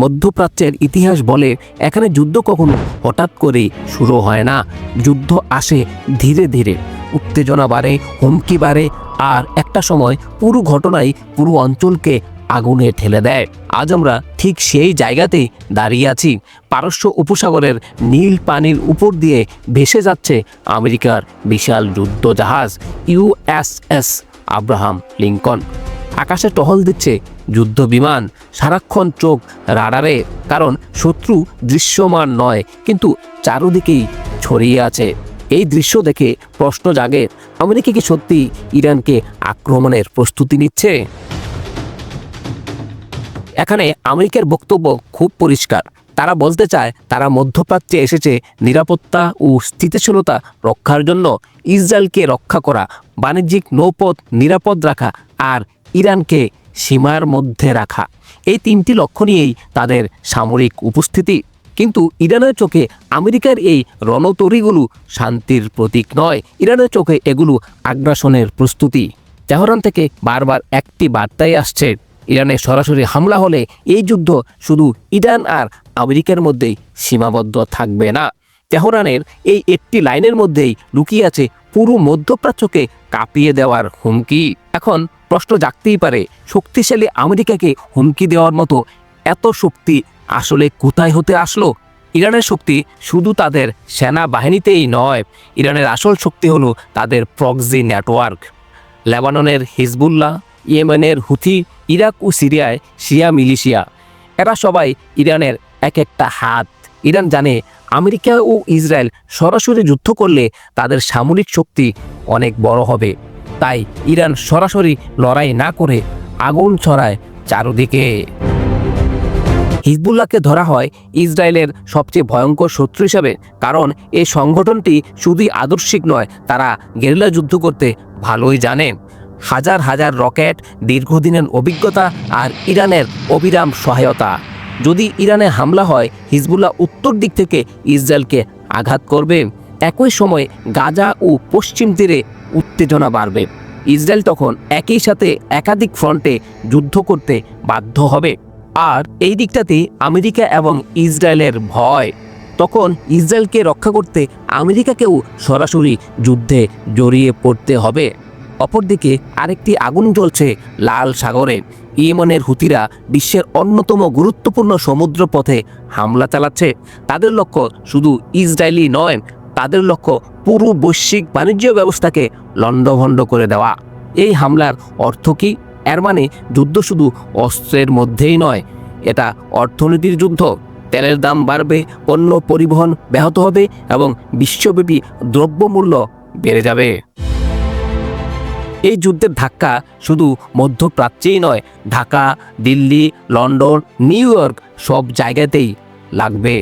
মধ্যপ্রাচ্যের ইতিহাস বলে এখানে যুদ্ধ কখনো হঠাৎ করে শুরু হয় না। যুদ্ধ আসে ধীরে ধীরে। উত্তেজনা বাড়ে, হুমকি বাড়ে আর একটা সময় পুরো ঘটনাই পুরো অঞ্চলকে আগুনে ঠেলে দেয়। আজ আমরা ঠিক সেই জায়গাতেই দাঁড়িয়ে আছি। পারস্য উপসাগরের নীল পানির উপর দিয়ে ভেসে যাচ্ছে আমেরিকার বিশাল যুদ্ধ জাহাজ ইউএসএস আব্রাহাম লিঙ্কন। আকাশে টহল দিচ্ছে যুদ্ধ বিমান, সারাক্ষণ চোখ রাডারে, কারণ শত্রু দৃশ্যমান নয়, কিন্তু চারদিকেই ছড়িয়ে আছে। এই দৃশ্য দেখে প্রশ্ন জাগে, আমেরিকা কি সত্যি ইরানকে আক্রমণের প্রস্তুতি নিচ্ছে? এখানে আমেরিকার বক্তব্য খুব পরিষ্কার। তারা বলতে চায়, তারা মধ্যপ্রাচ্যে এসেছে নিরাপত্তা ও স্থিতিশীলতা রক্ষার জন্য, ইসরায়েলকে রক্ষা করা, বাণিজ্যিক নৌপথ নিরাপদ রাখা আর ইরানকে সীমার মধ্যে রাখা। এই তিনটি লক্ষ্য নিয়েই তাদের সামরিক উপস্থিতি। কিন্তু ইরানের চোখে আমেরিকার এই রণতরীগুলো শান্তির প্রতীক নয়। ইরানের চোখে এগুলো আগ্রাসনের প্রস্তুতি। তেহরান থেকে বারবার একটি বার্তাই আসছে। ইরানে সরাসরি হামলা হলে এই যুদ্ধ শুধু ইরান আর আমেরিকার মধ্যেই সীমাবদ্ধ থাকবে না। তেহরানের এই একটি লাইনের মধ্যেই লুকিয়ে আছে পুরো মধ্যপ্রাচ্যকে কাঁপিয়ে দেওয়ার হুমকি। এখন প্রশ্ন জাগতেই পারে, শক্তিশালী আমেরিকাকে হুমকি দেওয়ার মতো এত শক্তি আসলে কোথায় হতে আসলো? ইরানের শক্তি শুধু তাদের সেনাবাহিনীতেই নয়, ইরানের আসল শক্তি হলো তাদের প্রক্সি নেটওয়ার্ক। লেবাননের হিজবুল্লাহ, ইয়েমেনের হুথি, ইরাক ও সিরিয়ায় শিয়া মিলিশিয়া। এরা সবাই ইরানের এক একটা হাত। ইরান জানে আমেরিকা ও ইসরায়েল সরাসরি যুদ্ধ করলে তাদের সামরিক শক্তি অনেক বড় হবে। তাই ইরান সরাসরি লড়াই না করে আগুন ছড়ায় চারদিকে। হিজবুল্লাহকে ধরা হয় ইসরায়েলের সবচেয়ে ভয়ঙ্কর শত্রু হিসাবে, কারণ এই সংগঠনটি শুধুই আদর্শিক নয়, তারা গেরিলা যুদ্ধ করতে ভালোই জানে। হাজার হাজার রকেট, দীর্ঘদিনের অভিজ্ঞতা আর ইরানের অবিরাম সহায়তা। যদি ইরানে হামলা হয়, হিজবুল্লাহ উত্তর দিক থেকে ইসরায়েলকে আঘাত করবে। একই সময়ে গাজা ও পশ্চিম তীরে উত্তেজনা বাড়বে। ইসরায়েল তখন একই সাথে একাধিক ফ্রন্টে যুদ্ধ করতে বাধ্য হবে। আর এই দিকটাতে আমেরিকা এবং ইসরায়েলের ভয়। তখন ইসরায়েলকে রক্ষা করতে আমেরিকাকেও সরাসরি যুদ্ধে জড়িয়ে পড়তে হবে। অপরদিকে আরেকটি আগুন জ্বলছে লাল সাগরে। ইয়েমনের হুতিরা বিশ্বের অন্যতম গুরুত্বপূর্ণ সমুদ্র পথে হামলা চালাচ্ছে। তাদের লক্ষ্য শুধু ইসরায়েলি নয়, তাদের লক্ষ্য পুরো বৈশ্বিক বাণিজ্য ব্যবস্থাকে লণ্ডভণ্ড করে দেওয়া। এই হামলার অর্থ কি? এর মানে যুদ্ধ শুধু অস্ত্রের মধ্যেই নয়, এটা অর্থনীতির যুদ্ধ। তেলের দাম বাড়বে, পণ্য পরিবহন ব্যাহত হবে এবং বিশ্বব্যাপী দ্রব্যমূল্য বেড়ে যাবে। এই যুদ্ধের ধাক্কা শুধু মধ্যপ্রাচ্যেই নয়, Dhaka, Delhi, London, New York সব জায়গাতেই লাগবে।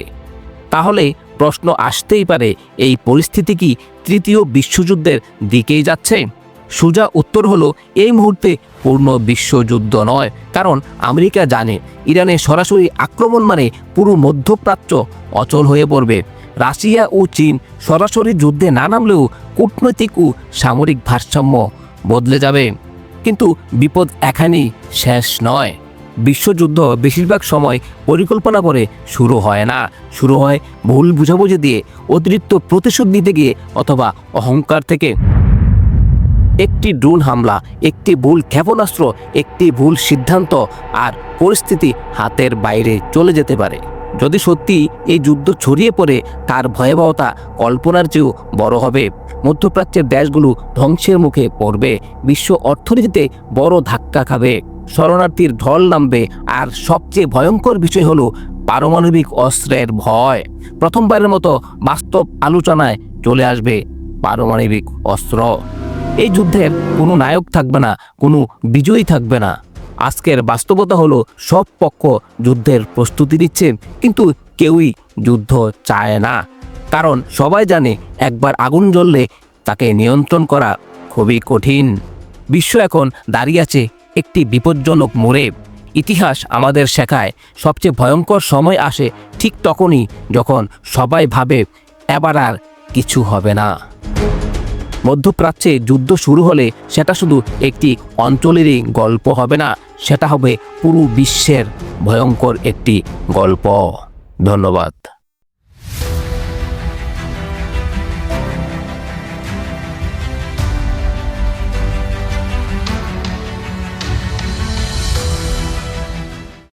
তাহলে প্রশ্ন আসতেই পারে, এই পরিস্থিতি কি তৃতীয় বিশ্বযুদ্ধের দিকেই যাচ্ছে? সোজা উত্তর হলো, এই মুহূর্তে পূর্ণ বিশ্বযুদ্ধ নয়, কারণ আমেরিকা জানে ইরানে সরাসরি আক্রমণ মানে পুরো মধ্যপ্রাচ্য অচল হয়ে পড়বে। রাশিয়া ও চীন সরাসরি যুদ্ধে না নামলেও কূটনৈতিক ও সামরিক ভারসাম্য বদলে যাবে। কিন্তু বিপদ এখানেই শেষ নয়। বিশ্বযুদ্ধ বেশিরভাগ সময় পরিকল্পনা করে শুরু হয় না। শুরু হয় ভুল বুঝাবুঝি দিয়ে, অতিরিক্ত প্রতিশোধ নিতে গিয়ে অথবা অহংকার থেকে। একটি ড্রোন হামলা, একটি ভুল ক্ষেপণাস্ত্র, একটি ভুল সিদ্ধান্ত আর পরিস্থিতি হাতের বাইরে চলে যেতে পারে। যদি সত্যি এই যুদ্ধ ছড়িয়ে পড়ে, তার ভয়াবহতা কল্পনার চেয়েও বড় হবে। মধ্যপ্রাচ্যের দেশগুলো ধ্বংসের মুখে পড়বে। বিশ্ব অর্থনীতিতে বড় ধাক্কা খাবে। শরণার্থীর ঢল নামবে। আর সবচেয়ে ভয়ঙ্কর বিষয় হলো পারমাণবিক অস্ত্রের ভয়। প্রথমবারের মতো বাস্তব আলোচনায় চলে আসবে পারমাণবিক অস্ত্র। এই যুদ্ধের কোনো নায়ক থাকবে না, কোনো বিজয়ী থাকবে না। আজকের বাস্তবতা হলো সব পক্ষ যুদ্ধের প্রস্তুতি নিচ্ছে, কিন্তু কেউই যুদ্ধ চায় না। কারণ সবাই জানে একবার আগুন জ্বললে তাকে নিয়ন্ত্রণ করা খুবই কঠিন। বিশ্ব এখন দাঁড়িয়ে আছে একটি বিপজ্জনক মোড়ে। ইতিহাস আমাদের শেখায়, সবচেয়ে ভয়ঙ্কর সময় আসে ঠিক তখনই যখন সবাই ভাবে এবার আর কিছু হবে না। মধ্যপ্রাচ্যে যুদ্ধ শুরু হলে সেটা শুধু একটি অঞ্চলেরই গল্প হবে না, সেটা হবে পুরো বিশ্বের ভয়ঙ্কর একটি গল্প। ধন্যবাদ।